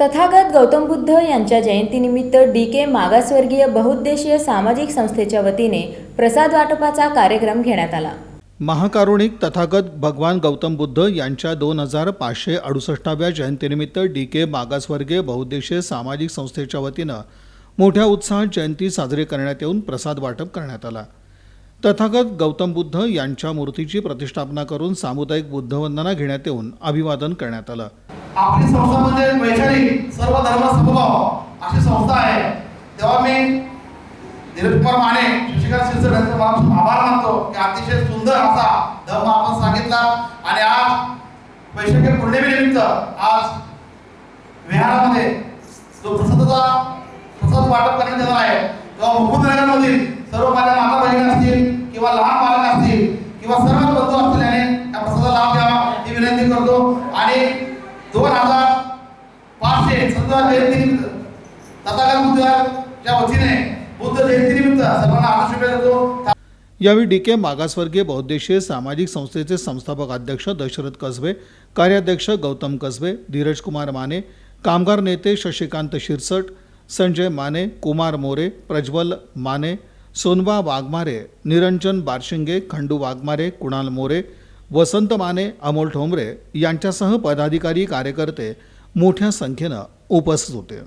तथागत गौतम बुद्ध यांच्या जयंतीनिमित्त डी के मागासवर्गीय बहुउद्देशीय सामाजिक संस्थेच्या वतीने प्रसाद वाटपाचा कार्यक्रम घेण्यात आला. महाकारुणिक तथागत भगवान गौतम बुद्ध यांच्या दोन हजार पाचशे अडुसष्टाव्या जयंतीनिमित्त डी के मागासवर्गीय बहुउद्देशीय सामाजिक संस्थेच्या वतीनं मोठ्या उत्साहात जयंती साजरी करण्यात येऊन प्रसाद वाटप करण्यात आला. तथागत गौतम बुद्ध यांच्या मूर्तीची प्रतिष्ठापना करून सामुदायिक बुद्धवंदना घेण्यात येऊन अभिवादन करण्यात आलं. आपली संस्था म्हणजे वैचारिक सर्व धर्म समभाव अशी संस्था आहे. तेव्हा मी धीरज कुमार माने शशिकांत शिरसट यांचे आभार मानतो की अतिशय सुंदर असा धर्म आपण सांगितला आणि आज वैशाखी पौर्णिमेनिमित्त आज विहारामध्ये जो प्रसादाचा प्रसाद वाटप करण्यात येणार आहे तेव्हा मुकुंदनगरमधील सर्व माझ्या माता बहिणी असतील किंवा लहान बालक असतील किंवा सर्व बंधू असतील त्याने त्या प्रसादाचा लाभ घ्यावा ही विनंती करतो. आणि दोन हजार पाचशे संत जयंतीनिमित्त तथागत बुद्धाच्या वतीने बुद्ध जयंतीनिमित्त सर्वांना आदर्श देतो. यावेळी डी के मागासवर्गीय बहुद्देशीय सामाजिक संस्थेचे संस्थापक अध्यक्ष दशरथ कसबे कार्याध्यक्ष गौतम कसबे धीरज कुमार माने कामगार नेते शशिकांत शिरसट संजय माने कुमार मोरे प्रज्वल माने सोनबा वाघमारे निरंजन बारशिंगे खंडू वाघमारे कुणाल मोरे वसंत माने अमोल ठोंबरे यांच्यासह पदाधिकारी कार्यकर्ते मोठ्या संख्येनं उपस्थित होते.